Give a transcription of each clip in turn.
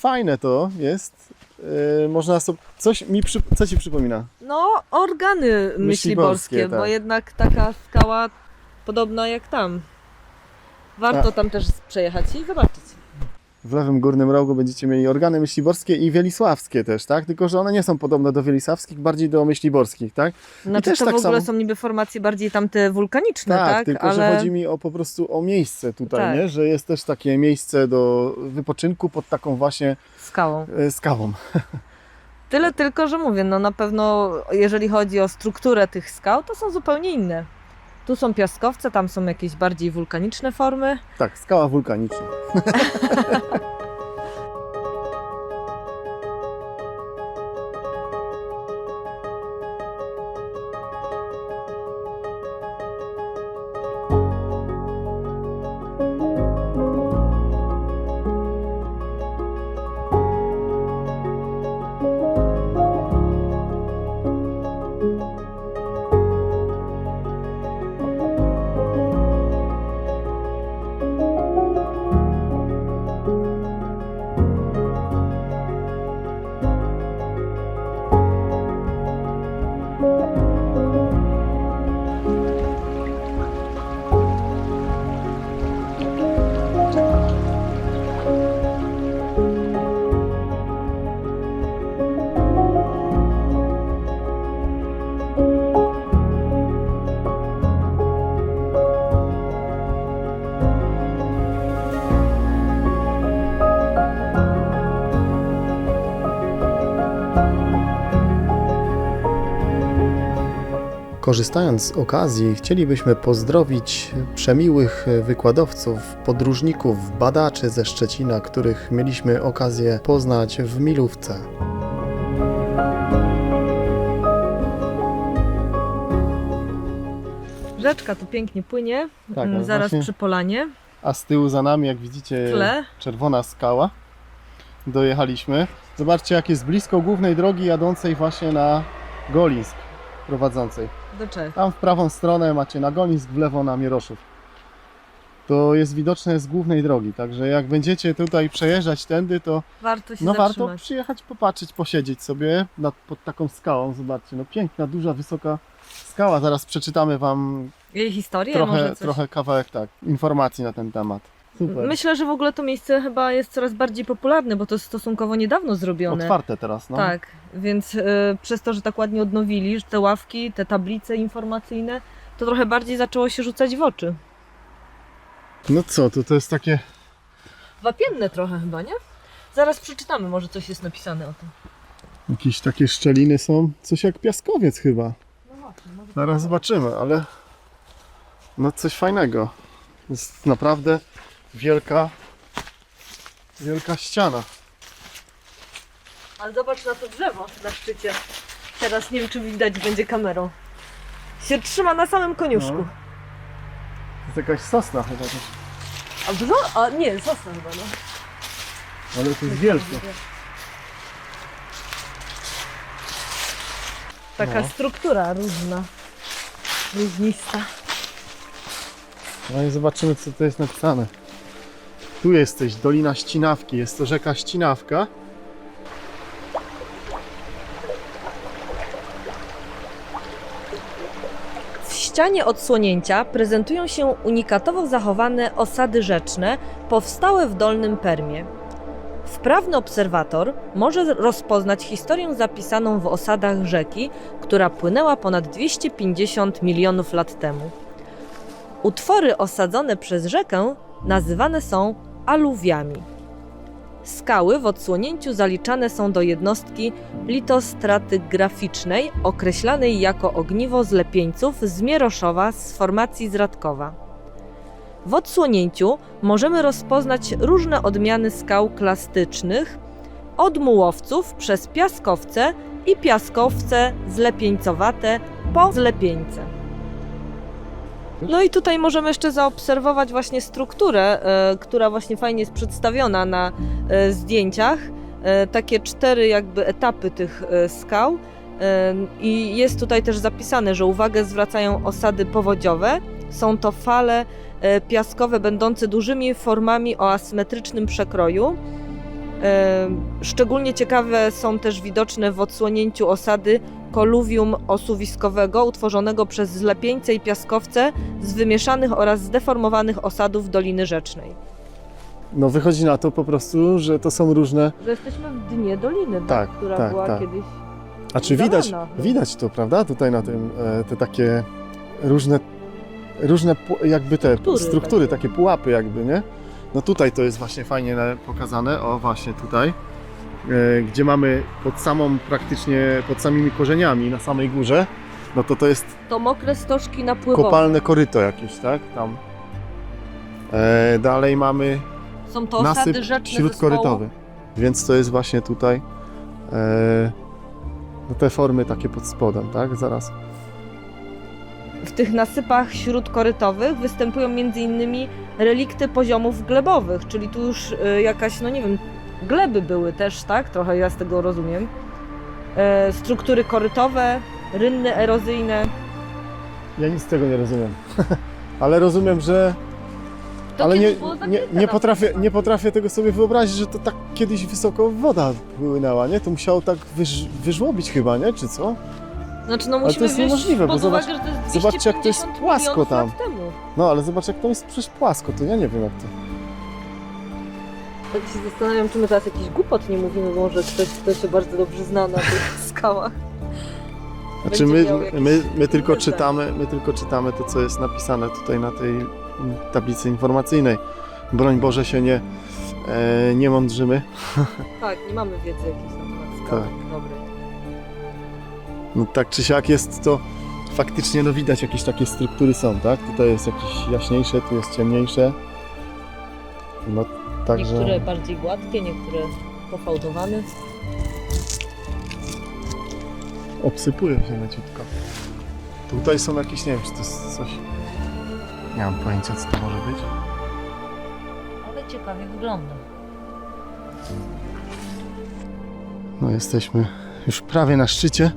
fajne to jest. Yy, można sobie. Coś mi przy... Co ci przypomina? No, organy myśliborskie, tak. bo jednak taka skała podobna jak tam. Warto A. tam też przejechać i zobaczyć. W lewym górnym rogu będziecie mieli organy myśliborskie i wielisławskie też, tak? Tylko, że one nie są podobne do wielisławskich, bardziej do myśliborskich, tak? Znaczy też to tak w ogóle samo. są niby formacje bardziej tamte wulkaniczne, tak, tak? tylko, Ale że chodzi mi o po prostu o miejsce tutaj, Tak. nie? Że jest też takie miejsce do wypoczynku pod taką właśnie skałą. e, skałą. Tyle tylko, że mówię, no na pewno jeżeli chodzi o strukturę tych skał, to są zupełnie inne. Tu są piaskowce, tam są jakieś bardziej wulkaniczne formy. Tak, skała wulkaniczna. Korzystając z okazji, chcielibyśmy pozdrowić przemiłych wykładowców, podróżników, badaczy ze Szczecina, których mieliśmy okazję poznać w Milówce. Rzeczka tu pięknie płynie, Tak, mm, zaraz właśnie- przy polanie. A z tyłu za nami, jak widzicie, tle. czerwona skała. Dojechaliśmy. Zobaczcie, jak jest blisko głównej drogi jadącej właśnie na Golińsk prowadzącej. Do Czech. Tam w prawą stronę macie na Golińsk, w lewo na Mieroszów. To jest widoczne z głównej drogi, także jak będziecie tutaj przejeżdżać tędy, to Warto się no warto zatrzymać. przyjechać, popatrzeć, posiedzieć sobie nad, pod taką skałą. Zobaczcie, no piękna, duża, wysoka skała. Zaraz przeczytamy Wam Jej historię może trochę, coś. trochę kawałek tak, informacji na ten temat. Super. Myślę, że w ogóle to miejsce chyba jest coraz bardziej popularne, bo to jest stosunkowo niedawno zrobione. Otwarte teraz, no. Tak, więc y, przez to, że tak ładnie odnowili że te ławki, te tablice informacyjne, to trochę bardziej zaczęło się rzucać w oczy. No co, tu to jest takie... Wapienne trochę chyba, nie? Zaraz przeczytamy, może coś jest napisane o tym. Jakieś takie szczeliny są, coś jak piaskowiec chyba. No właśnie, może Zaraz zobaczymy, ale no coś fajnego. Jest naprawdę wielka, wielka ściana. Ale zobacz na to drzewo na szczycie. Teraz nie wiem, czy widać będzie kamerą. Się trzyma na samym koniuszku. No. To jest jakaś sosna chyba też. A brzo? A nie, sosna chyba, no. Ale to jest wielkie. Taka No. struktura różna. Różnista. No i zobaczymy co to jest napisane. Tu jesteś, Dolina Ścinawki. Jest to rzeka Ścinawka. W ścianie odsłonięcia prezentują się unikatowo zachowane osady rzeczne powstałe w Dolnym Permie. Wprawny obserwator może rozpoznać historię zapisaną w osadach rzeki, która płynęła ponad 250 milionów lat temu. Utwory osadzone przez rzekę nazywane są aluwiami. Skały w odsłonięciu zaliczane są do jednostki litostratygraficznej określanej jako ogniwo zlepieńców z Mieroszowa z formacji z Radkowa. W odsłonięciu możemy rozpoznać różne odmiany skał klastycznych, od mułowców przez piaskowce i piaskowce zlepieńcowate po zlepieńce. No i tutaj możemy jeszcze zaobserwować właśnie strukturę, e, która właśnie fajnie jest przedstawiona na e, zdjęciach. E, takie cztery jakby etapy tych skał. I jest tutaj też zapisane, że uwagę zwracają osady powodziowe. Są to fale piaskowe będące dużymi formami o asymetrycznym przekroju. Szczególnie ciekawe są też widoczne w odsłonięciu osady koluwium osuwiskowego utworzonego przez zlepieńce i piaskowce z wymieszanych oraz zdeformowanych osadów Doliny Rzecznej. No wychodzi na to po prostu, że to są różne... Że jesteśmy w dnie doliny, Tak, która tak, była tak. kiedyś. A czy widać, Zalana. widać to, prawda? Tutaj na tym e, te takie różne, różne pu- jakby te Struktury struktury, takie. takie pułapy jakby, nie? No tutaj to jest właśnie fajnie na- pokazane, o właśnie tutaj, gdzie mamy pod samą praktycznie, pod samymi korzeniami na samej górze, no to to jest To mokre stożki napływowe. kopalne koryto jakieś, tak? Tam. E, dalej mamy Są to nasyp osady rzeczne śródkorytowy, więc to jest właśnie tutaj e, no te formy takie pod spodem, tak? Zaraz. W tych nasypach śródkorytowych występują m.in. relikty poziomów glebowych, czyli tu już y, jakaś, no nie wiem, gleby były też, tak? Trochę ja z tego rozumiem. E, struktury korytowe, rynny erozyjne. Ja nic z tego nie rozumiem. Ale rozumiem, że. To ale nie, kiedyś było nie, zakryte nie, na potrafię, przykład. nie potrafię tego sobie wyobrazić, że to tak kiedyś wysoko woda płynęła, nie? To musiało tak wyż, wyżłobić chyba, nie? Czy co? Znaczy, no Ale to musimy jest wziąć niemożliwe, bo pod zobacz- uwagę, że to jest zobaczcie, jak to jest 250 płasko milionów tam. Lat temu. No ale zobacz, jak to jest przecież płasko, to ja nie wiem jak to. Tak się zastanawiam, czy my teraz jakiś głupot nie mówimy, może ktoś, kto się bardzo dobrze zna na tych skałach. Znaczy my, my, my, tylko czytamy, my tylko czytamy to, co jest napisane tutaj na tej tablicy informacyjnej. Broń Boże się nie, e, nie mądrzymy. Tak, nie mamy wiedzy jakiejś na temat. Tak. Dobry. No tak czy siak jest to faktycznie no widać jakieś takie struktury są, tak? Tutaj jest jakieś jaśniejsze, tu jest ciemniejsze. No także Niektóre bardziej gładkie, niektóre pofałdowane. obsypuje się leciutko. Tutaj są jakieś, nie wiem czy to jest coś... Nie mam pojęcia co to może być. Ale ciekawie wygląda. No jesteśmy już prawie na szczycie.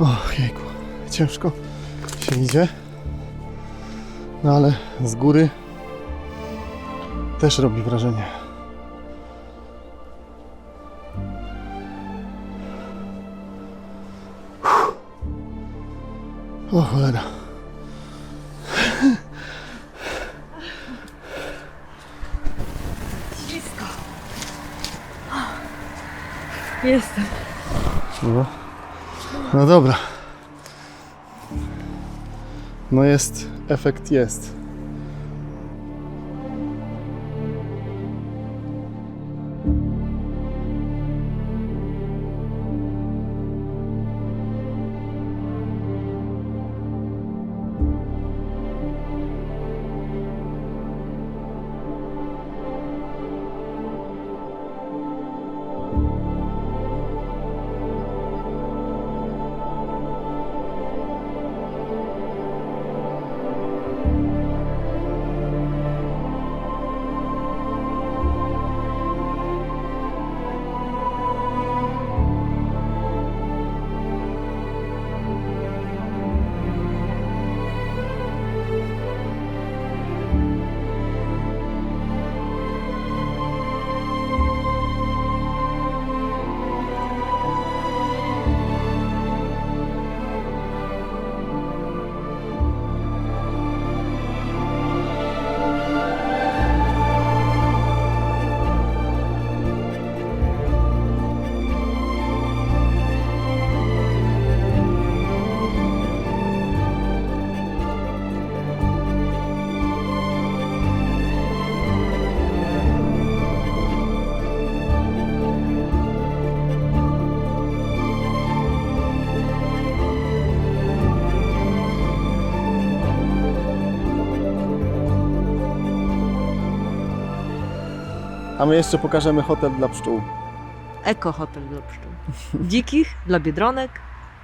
O jejku, ciężko się idzie. No ale z góry też robi wrażenie. Uff. O cholera. Blisko. Jestem. No. no dobra. No jest, efekt jest. A my jeszcze pokażemy hotel dla pszczół. Eko hotel dla pszczół. Dzikich, dla biedronek,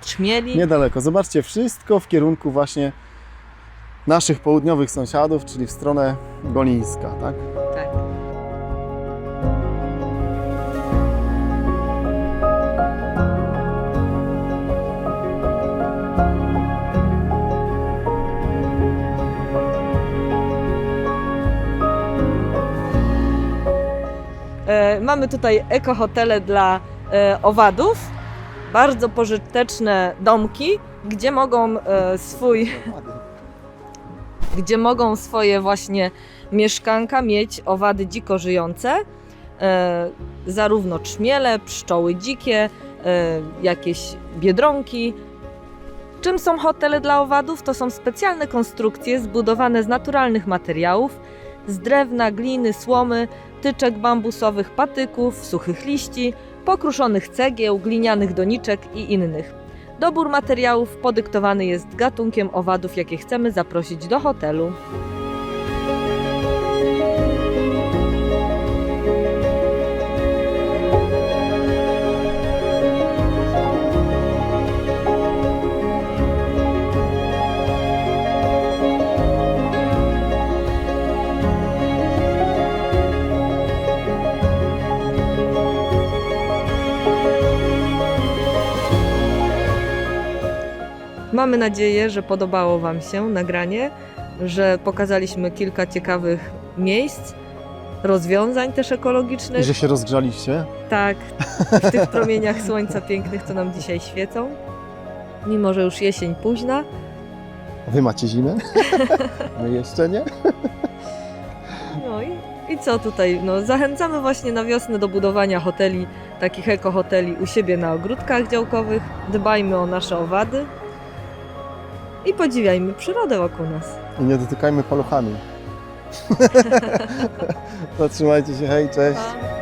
trzmieli. Niedaleko. Zobaczcie, wszystko w kierunku właśnie naszych południowych sąsiadów, czyli w stronę Golińska, tak? Mamy tutaj ekohotele dla e, owadów. Bardzo pożyteczne domki, gdzie mogą e, swój gdzie mogą swoje właśnie mieszkanka mieć owady dziko żyjące, e, zarówno trzmiele, pszczoły dzikie, e, jakieś biedronki. Czym są hotele dla owadów? To są specjalne konstrukcje zbudowane z naturalnych materiałów, z drewna, gliny, słomy, tyczek bambusowych, patyków, suchych liści, pokruszonych cegieł, glinianych doniczek i innych. Dobór materiałów podyktowany jest gatunkiem owadów, jakie chcemy zaprosić do hotelu. Mamy nadzieję, że podobało Wam się nagranie, że pokazaliśmy kilka ciekawych miejsc, rozwiązań też ekologicznych. I że się rozgrzaliście. Tak, w tych promieniach słońca pięknych, co nam dzisiaj świecą. Mimo, że już jesień późna. Wy macie zimę? My jeszcze nie? No i, i co tutaj? No, zachęcamy właśnie na wiosnę do budowania hoteli, takich ekohoteli u siebie na ogródkach działkowych. Dbajmy o nasze owady i podziwiajmy przyrodę wokół nas. I nie dotykajmy paluchami. Zatrzymajcie się, hej, cześć. Pa.